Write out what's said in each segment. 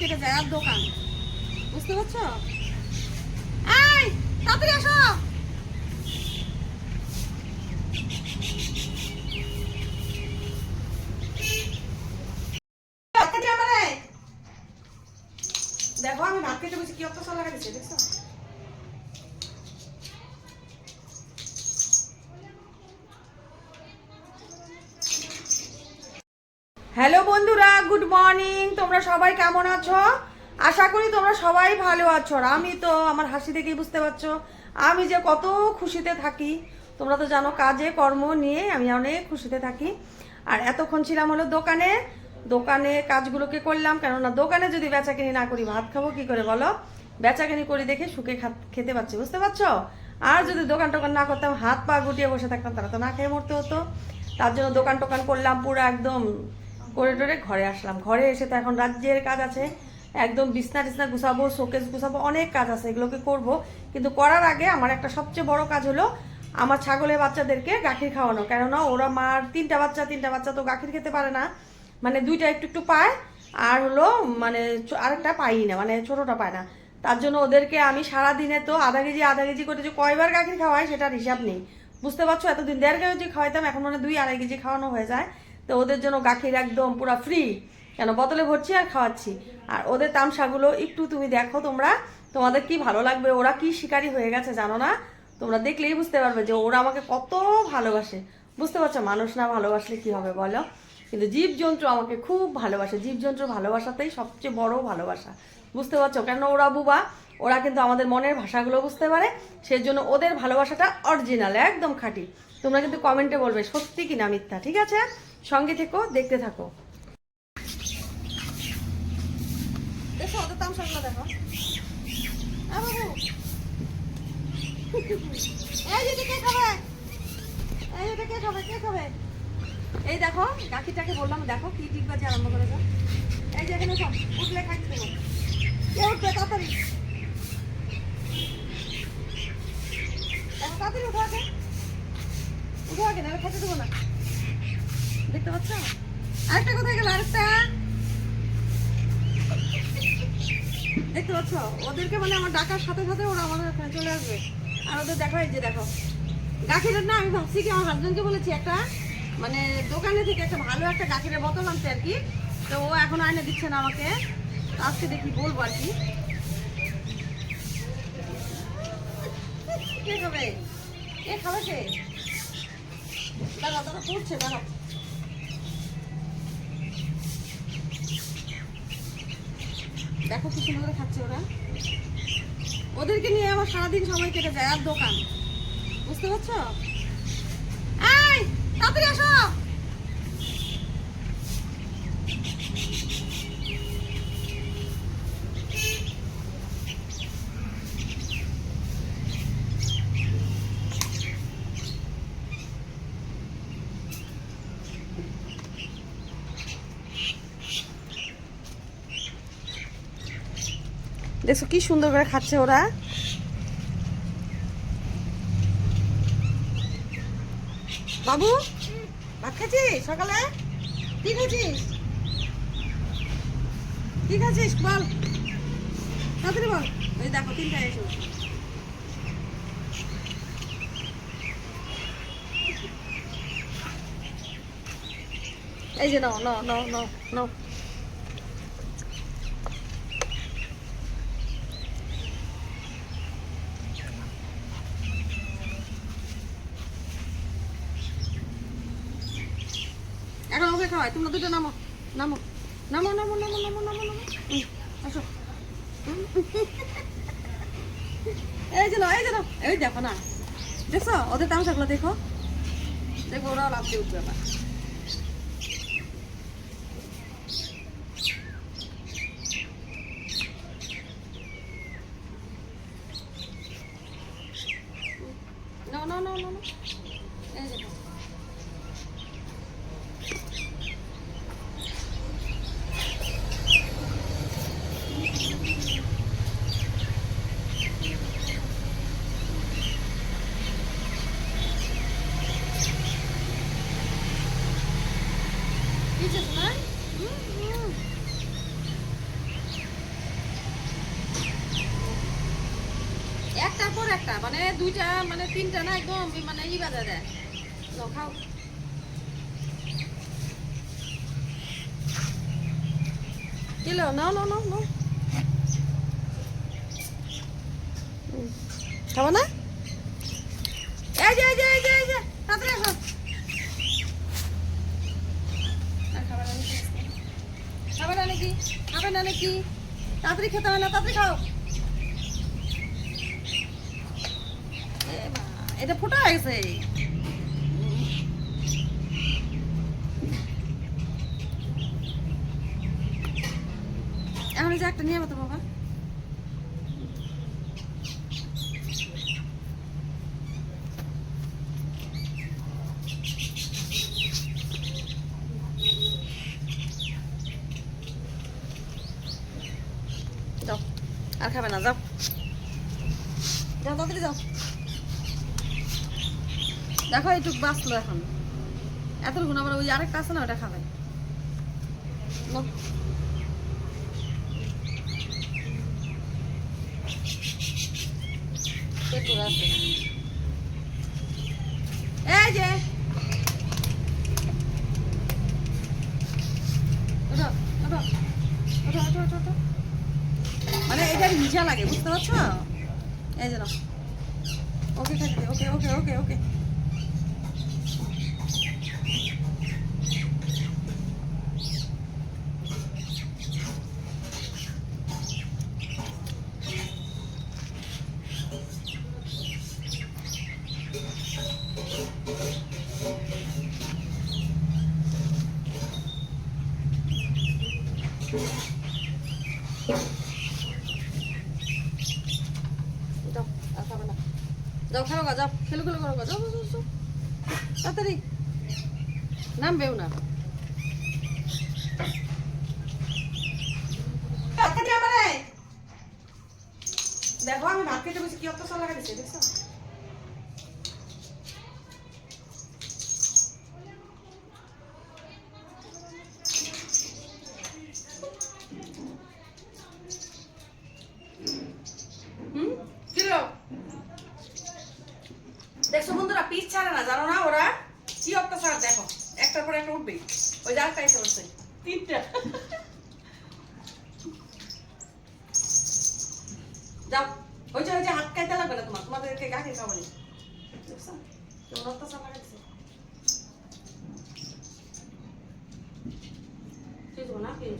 কেটে যায় আর দোকান। বুঝতে পারছ? তাড়াতাড়ি আসো। দেখো, আমি ভাত খেতে বসে কি অত্যাচার দিচ্ছে দেখছ? হ্যালো বন্ধুরা, গুড মর্নিং। তোমরা সবাই কেমন আছো? আশা করি তোমরা সবাই ভালো আছো। আর আমি তো, আমার হাসি দেখেই বুঝতে পারছ, আমি যে কত খুশিতে থাকি। তোমরা তো জানো, কাজে কর্ম নিয়ে আমি অনেক খুশিতে থাকি। আর এতক্ষণ ছিলাম হলো দোকানে। দোকানে কাজগুলোকে করলাম, কেননা দোকানে যদি বেচাকেনি না করি, ভাত খাব কি করে বলো? বেচাকেনি করি দেখে খা- খেতে পাচ্ছি, বুঝতে পারছ? আর যদি দোকান টোকান না করতাম, হাত পা গুটিয়ে বসে থাকতাম, তারা তো না খেয়ে মরতে হতো। তার জন্য দোকান টোকান করলাম, পুরো একদম করে টোরে ঘরে আসলাম। ঘরে এসে তো এখন রাজ্যের কাজ আছে। একদম বিছনা টিছনা গুছাবো, শোকেস গুছাবো, অনেক কাজ আছে এগুলোকে করব। কিন্তু করার আগে আমার একটা সবচেয়ে বড় কাজ হলো আমার ছাগলের বাচ্চাদেরকে গাখির খাওয়ানো। কেননা ওরা মার তিনটা বাচ্চা তিনটা বাচ্চা তো গাখির খেতে পারে না। মানে দুইটা একটু একটু পায়, আর হলো মানে আরেকটা পাই না মানে ছোটটা পায় না। তার জন্য ওদেরকে আমি সারা দিনে তো আধা কেজি আধা কেজি করে যে কয়বার গাখির খাওয়াই সেটার হিসাব নেই। বুঝতে পারছ? এতদিন দেড় কেজি খাওয়াইতাম, এখন মানে দুই আড়াই কেজি খাওয়ানো হয়ে যায়। তো ওদের জন্য গাখির একদম পুরো ফ্রি কেন? বোতলে ভরছি আর খাওয়াচ্ছি। আর ওদের তামসাগুলো একটু তুমি দেখো তোমরা, তোমাদের কি ভালো লাগবে, ওরা কি শিকারি হয়ে গেছে জানো না? তোমরা দেখলেই বুঝতে পারবে যে ওরা আমাকে কত ভালোবাসে। বুঝতে পারছ? মানুষ না ভালোবাসলে কি হবে বলো? কিন্তু জীবজন্তু আমাকে খুব ভালোবাসে। জীবজন্তুর ভালোবাসাতেই সবচেয়ে বড় ভালোবাসা। বুঝতে পারছ? কেন ওরা বুবা? ওরা কিন্তু আমাদের মনের ভাষাগুলো বুঝতে পারে। সেই জন্য ওদের ভালোবাসাটা অরিজিনাল একদম খাঁটি। তোমরা কিন্তু কমেন্টে বলবে, সত্যি কি না মিথ্যা, ঠিক আছে? সঙ্গে থেকো, দেখতে থাকো। এই দেখো কাকিটাকে বললাম, দেখো কি ঠিক আছে আরম্ভ করে এই যে, এখানে সব উঠলে খাইতে দেবো। কে তাড়াতাড়ি। তাড়াতাড়ি উঠো আগে। উঠো আগে, নাহলে খাইতে দেবো না। দেখতে পাচ্ছ? আরেকটা কোথায় গেল? আরেকটা? দেখতে পাচ্ছ? ওদেরকে মানে আমার ডাকার সাথে সাথে ওরা আমাদের ওখানে চলে আসবে। আর ওদের দেখো যে দেখো। গাখিরের না আমি ভাবছি কি, আমার হাজবেন্ডকে বলেছি একটা মানে দোকানে থেকে একটা ভালো একটা গাখিরের বোতল আনতে আর কি। তো ও এখন আইনে দিচ্ছে না আমাকে। আজকে দেখি বলব আর কি। কে খাবে? কে খাবে কে দাঁড়া দাঁড়া পড়ছে দাঁড়া দেখো কি সুন্দর করে খাচ্ছে ওরা। ওদেরকে নিয়ে আমার সারাদিন সময় কেটে যায়, আর দোকান। বুঝতে পারছ? এই, তাড়াতাড়ি আসো। দেখছ কি সুন্দর করে খাচ্ছে ওরা? বাবু, ভাত খাচ্ছিস সকালে? কি খাচ্ছিস? কি খাচ্ছিস বল? তাড়াতাড়ি বল। ওই দেখো, তিনটা এসো। এই যে নাও নাও নাও নাও নাও। খাওয়াই তোমরা দুটো নামো নামো নামো নামো নামো নামো নামো নামো। আসো। এই যে এই যে। এই দেখো না। দেখছ? ওদের তামসাগুলো দেখো। দেখো, ওরাও লাভ দিয়ে উঠবে আবার No, no, no, no, no. এই যে নাও। দিয়েছিস না? হুম, হুম। একটার পর একটা মানে দুইটা মানে তিনটা না, একদম মানে ই বাজা দেয়। খাও। কিলো নাও নাও নাও নাও। খাব না? এই যে এই যে এই যে এই যে, তাড়াতাড়ি আসো। খাবার আনি কি? খাবেন আনে কি? তাড়াতাড়ি খেতে হয় না, তাড়াতাড়ি খাও। এটা ফোটা হয়ে গেছে। এখন যে একটা নিয়ে তো বাবা। আর খাবে না, যাও। যাও, তাড়াতাড়ি যাও। দেখো, এইটুক বাঁচলো এখন এতটুকু আবার ওই আরেকটা আছে না, ওটা খাবে। এই যে। মানে এটা হিজা লাগে, বুঝতে পারছ এই যে। ওকে ওকে ওকে ওকে ওকে যাও আর খাবে না যাও, খেলো গা, যাও খেলো খেলো করো গা, যাও। তাড়াতাড়ি নামবেও না। দেখো, আমি ভাত খেতে বসে কি অত্যাচার লাগা দিচ্ছে দেখছ হুম? কি হলো? দেখছ বন্ধুরা পিস ছাড়ে না জানো না ওরা কি অত্যাচার দেখো উঠবেই ওই যে এসে উঠছে তিনটা যাও ওই যে ওই যে হাত খাইতে লাগবে না তোমার তোমাদেরকে গাছে খাব নি দেখছ কেমন অত্যাচার লাগাচ্ছে তুই না পেয়ে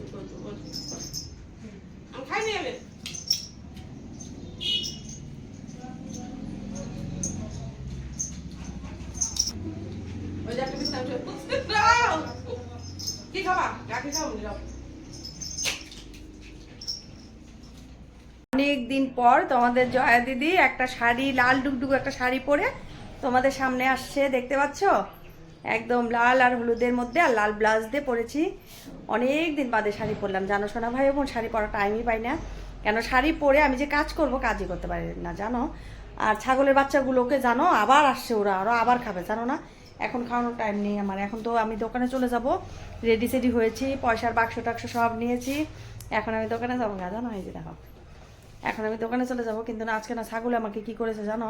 আমি খাই এলে ওই যে একটা বিস্তার কি খাবা গাছে খাব নি যাও অনেক দিন পর তোমাদের জয়া দিদি একটা শাড়ি, লাল ডুগডুগ একটা শাড়ি পরে তোমাদের সামনে আসছে, দেখতে পাচ্ছ? একদম লাল আর হলুদের মধ্যে আর লাল ব্লাউজ দিয়ে পরেছি। অনেক দিন বাদে শাড়ি পরলাম। জানো সোনা ভাই বোন, শাড়ি পরার টাইমই পাই না। কেন শাড়ি পরে আমি যে কাজ করব, কাজই করতে পারি না, জানো? আর ছাগলের বাচ্চাগুলোকে জানো, আবার আসছে ওরা আরও আবার খাবে, জানো না? এখন খাওয়ানোর টাইম নেই আমার। এখন তো আমি দোকানে চলে যাব রেডি সেডি হয়েছি, পয়সার বাক্স টাক্স সব নিয়েছি। এখন আমি দোকানে যাব না, জানো? এই যে দেখো। এখন আমি দোকানে চলে যাব, কিন্তু না, আজকে না ছাগল আমাকে কি করেছে জানো?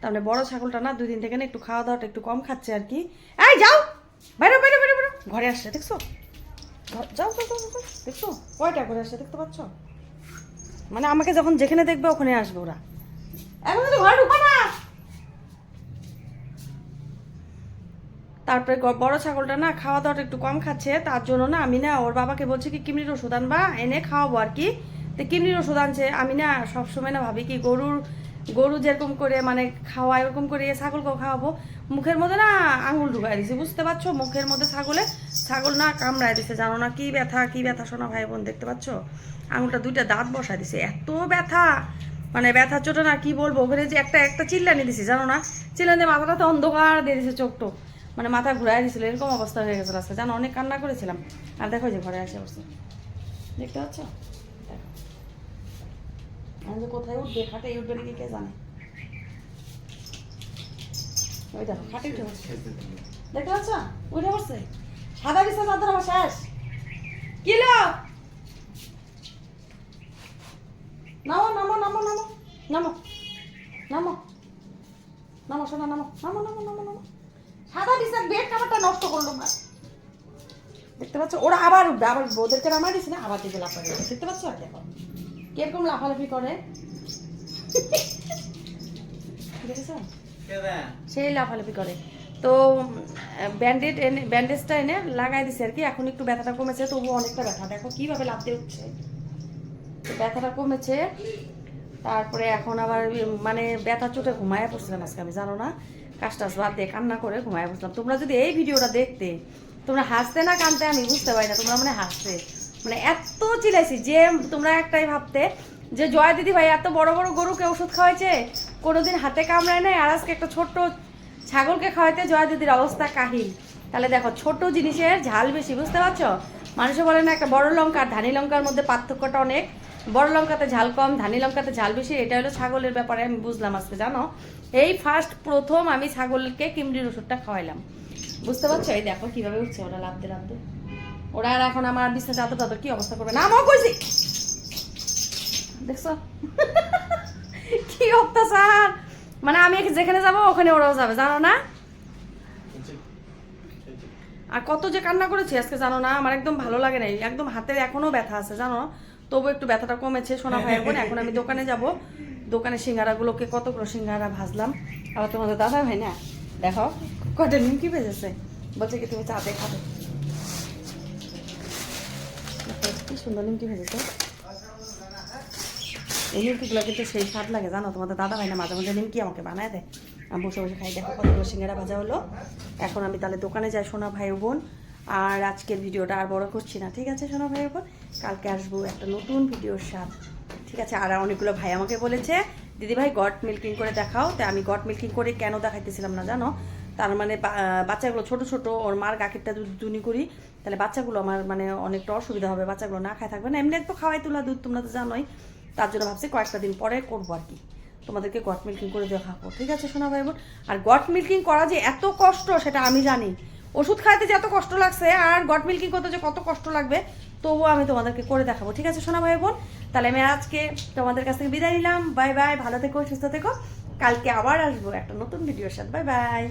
তাহলে বড় ছাগলটা না দুই দিন থেকে না একটু খাওয়া দাওয়াটা একটু কম খাচ্ছে আর কি। এই, যাও! বাইরে বাইরে বাইরে বাইরে! ঘরে আসছে, দেখছ? যাও যাও যাও। দেখছ? কয়টা ঘরে আসছে, দেখতে পাচ্ছ? মানে আমাকে যখন যেখানে দেখবে ওখানে আসবে ওরা। এখন তো ঘরে ঢুকো না! তারপরে বড় ছাগলটা না খাওয়া দাওয়াটা একটু কম খাচ্ছে, তার জন্য না আমি না, ওর বাবাকে বলছি কি কিমরির ওষুধ আনবা, এনে খাওয়াবো আর কি। তো কিমরির ওষুধ আনছে, আমি না সবসময় না ভাবি কি গরুর, গরু যেরকম করে মানে খাওয়া, এরকম করে ছাগলকেও খাওয়াবো, মুখের মধ্যে না আঙুল ঢুকাই দিছে, বুঝতে পারছ? মুখের মধ্যে ছাগলে, ছাগল না কামড়ায় দিছে, জানো না কি ব্যথা কি ব্যথা শোনা ভাই বোন, দেখতে পাচ্ছ? আঙুলটা দুইটা দাঁত বসায় দিছে, এত ব্যথা! মানে ব্যথা চোটে না, কি বলব? ওখানে যে একটা একটা চিল্লানি দিছি, জানো না? চিল্লানি মাথাটা তো অন্ধকার দিয়ে দিছে, চোখ টোক মানে মাথা ঘুরাই দিছিল, এরকম অবস্থা হয়ে গেছিল আজকে। জানো, অনেক কান্না করেছিলাম। আর দেখো যে ঘরে আসে অবস্থা। দেখতে পাচ্ছ? যে কোথায় উঠবে? খাটে উঠবে নাকি কে জানে? ওই দেখো, খাটে উঠে দেখতে পাচ্ছ? উঠে সাদা চাদর আমার শেষ। কিলো নামো নামো নামো নামো নামো নামো। নামো, সোনা, নামো নামো নামো নামো নামো। সাদা বিছার বেড কাপড়টা নষ্ট করল না দেখতে পাচ্ছ? ওরা আবার উঠবে, আবার ওদেরকে নামাই দিছে না, আবার দিকে লাফা দেখতে পাচ্ছ? আর দেখো। কীরকম লাফালাফি করে। দেখেছ? সেই লাফালাফি করে। তো ব্যান্ডেড এনে ব্যান্ডেজটা এনে লাগাই দিছে আর কি। এখন একটু ব্যথাটা কমেছে তবু অনেকটা ব্যথা। দেখো কীভাবে লাফতে উঠছে তো ব্যথাটা কমেছে। তারপরে এখন আবার মানে ব্যথা চোটে ঘুমায় পড়ছিলাম আজকে আমি জানো না? কাজ টাজ বাদ দিয়ে কান্না করে ঘুমায় পড়ছিলাম। তোমরা যদি এই ভিডিওটা দেখতে তোমরা হাসতে না কানতে আমি বুঝতে পারি না। তোমরা মানে হাসতে। মানে এত চিলাইছি যে তোমরা একটাই ভাবতে যে জয় দিদি ভাই, এত বড় বড় গরুকে ওষুধ খাওয়াইছে? কোনোদিন হাতে কামড়ায় নাই, আর আজকে একটা ছোট্ট ছাগলকে খাওয়াইতে জয়া দিদির অবস্থা কাহিল। তাহলে দেখো ছোট জিনিসের ঝাল বেশি, বুঝতে পারছ? মানুষে বলে না একটা বড় লঙ্কা আর ধানি লঙ্কার মধ্যে পার্থক্যটা অনেক। বড় লঙ্কাতে ঝাল কম, ধানি লঙ্কাতে ঝাল বেশি, এটা হলো ছাগলের ব্যাপারে আমি বুঝলাম আজকে, জানো? এই ফার্স্ট প্রথম আমি ছাগলকে কিমড়ির ওষুধটা খাওয়াইলাম। বুঝতে পারছ? এই দেখো কীভাবে উঠছে ওরা লাভতে লাভতে ওরা আর এখন আমার বিছনা চাদর টাদর কি অবস্থা করবে? না আমাও কইছি। দেখছ? কি অত্যাচার! মানে আমি যেখানে যাব, ওখানে ওরাও যাবে, জানো না? আর কত যে কান্না করেছি আজকে, জানো না? আমার একদম ভালো লাগে নাই। একদম হাতের এখনও ব্যথা আছে, জানো? তবু একটু ব্যথাটা কমেছে, সোনা ভাইয়ের বোন। এখন আমি দোকানে যাব। দোকানে সিঙ্গারাগুলোকে কতগুলো সিঙ্গারা ভাজলাম। আবার তোমাদের দাদা ভাই না? দেখো কটা নিমকি ভেজেছে। বলছে কি, তুমি চাতে খাবে। সুন্দর নিমকি ভেজেছে? এই নিমকিগুলো কিন্তু সেই স্বাদ লাগে, জানো? তোমাদের দাদা ভাই না মাঝে মাঝে নিমকি আমাকে বানায় দেয়। আমি বসে বসে খাই, দেখো কতগুলো সিঙ্গারা ভাজা হলো। এখন আমি তাহলে দোকানে যাই, সোনা ভাই বোন। আর আজকের ভিডিওটা আর বড় করছি না, ঠিক আছে, সোনা ভাই বোন? কালকে আসব একটা নতুন ভিডিওর সাথ, ঠিক আছে? আর অনেকগুলো ভাই আমাকে বলেছে, দিদি ভাই, গট মিল্কিং করে দেখাও। তাই আমি গট মিল্কিং করে কেন দেখাইতেছিলাম না, জানো? তার মানে বাচ্চাগুলো ছোট ছোট, ওর মার গাখিরটা দুনি করি তাহলে বাচ্চাগুলো আমার মানে অনেকটা অসুবিধা হবে, বাচ্চাগুলো না খায় থাকবে না। এমনি তো খাওয়াই তোলা দুধ, তোমরা তো জানোই। তার জন্য ভাবছি কয়েকটা দিন পরে করব আর কি। তোমাদেরকে গট মিল্কিং করে দেওয়া দেখাবো, ঠিক আছে সোনা ভাই বোন আর গট মিল্কিং করা যে এত কষ্ট, সেটা আমি জানি। ওষুধ খাইতে যে এত কষ্ট লাগছে, আর গট মিল্কিং করতে যে কত কষ্ট লাগবে, তবুও আমি তোমাদেরকে করে দেখাবো, ঠিক আছে সোনা ভাই বোন তাহলে আমি আজকে তোমাদের কাছ থেকে বিদায় নিলাম। বাই বাই, ভালো থেকো, সুস্থ থেকো। কালকে আবার আসব একটা নতুন ভিডিওর সাথে। Bye bye.